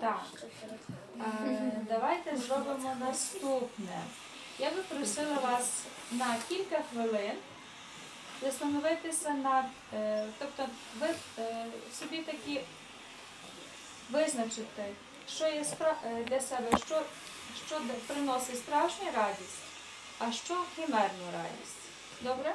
Так, е, давайте зробимо наступне. Я би просила вас на кілька хвилин застановитися над, е, тобто ви е, собі такі визначити, що є для себе, що, що приносить справжню радість, а що химерну радість. Добре?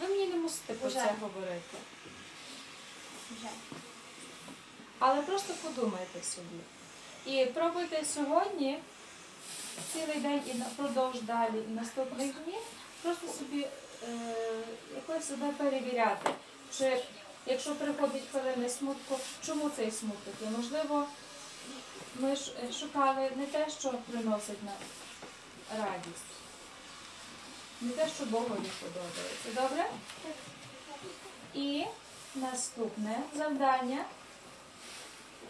Ви мені не мусите про це говорити. Але просто подумайте собі. І пробуйте сьогодні, цілий день і напродовж далі, і наступних днів, просто собі е, якось себе перевіряти. Чи якщо приходять хвилини смутку, чому цей смуток є? Можливо, ми ж е, шукали не те, що приносить нам радість, не те, що Богові подобається. Добре? І наступне завдання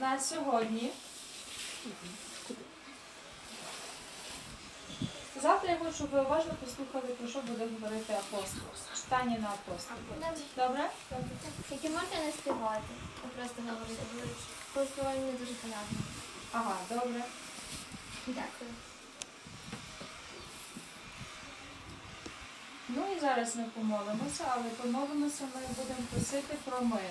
на сьогодні. Завтра я хочу, щоб ви уважно послухали, про що буде говорити апостол. Читання на апостолів. Добре? Тільки можна не співати, а просто говорити. Коли співаємо не дуже понятно. Ага, добре. Дякую. Ну і зараз ми помолимося, але помолимося ми будемо просити про мир.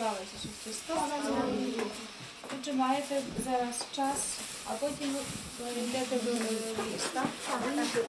Слава Ісусу Христу! Маєте зараз час, а потім йдете до ліс, так?